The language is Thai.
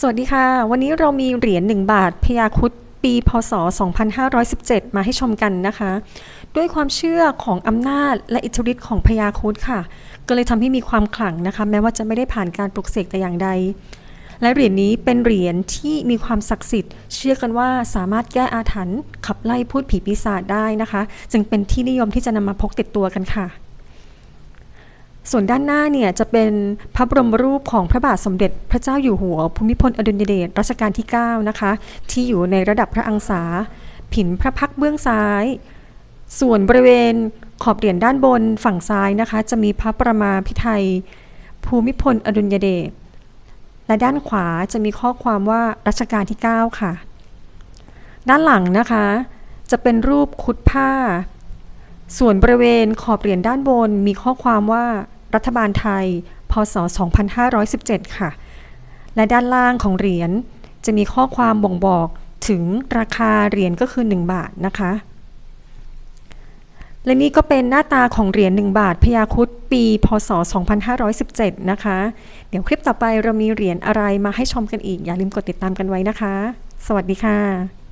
สวัสดีค่ะ วันนี้เรามีเหรียญ1บาทพยาคุดปีพศ 2517 มาให้ชมกันนะคะ ด้วยความเชื่อของอำนาจและอิทธิฤทธิ์ของพยาคุดค่ะ ก็เลยทำให้มีความขลังนะคะ แม้ว่าจะไม่ได้ผ่านการปลุกเสกแต่อย่างใด และเหรียญนี้เป็นเหรียญที่มีความศักดิ์สิทธิ์ เชื่อกันว่าสามารถแก้อาถรรพ์ขับไล่พูดผีปีศาจได้นะคะ จึงเป็นที่นิยมที่จะนำมาพกติดตัวกันค่ะ ส่วนด้านหน้าเนี่ยจะเป็นพระบรมรูปของพระบาทสมเด็จพระเจ้าอยู่หัว ภูมิพลอดุลยเดชรัชกาลที่ 9 นะคะ ที่อยู่ในระดับพระอังสา ผินพระพักเบื้องซ้าย ส่วนบริเวณขอบเหรียญด้านบนฝั่งซ้ายนะคะ จะมีพระประมาพิไทยภูมิพลอดุลยเดชและด้านขวาจะมีข้อความว่ารัชกาลที่ 9 ค่ะ ด้านหลังนะคะ จะเป็นรูปคุดผ้า ส่วนบริเวณขอบเหรียญด้านบนมีข้อความว่า รัฐบาลไทย พศ 2517 ค่ะ และด้านล่างของเหรียญจะมีข้อความบ่งบอกถึงราคาเหรียญก็คือ 1 บาทนะคะ และนี่ก็เป็นหน้าตาของเหรียญ1บาทพยาคุดปี พศ 2517 นะคะ เดี๋ยวคลิปต่อไปเรามีเหรียญอะไรมาให้ชมกันอีก อย่าลืมกดติดตามกันไว้นะคะ สวัสดีค่ะ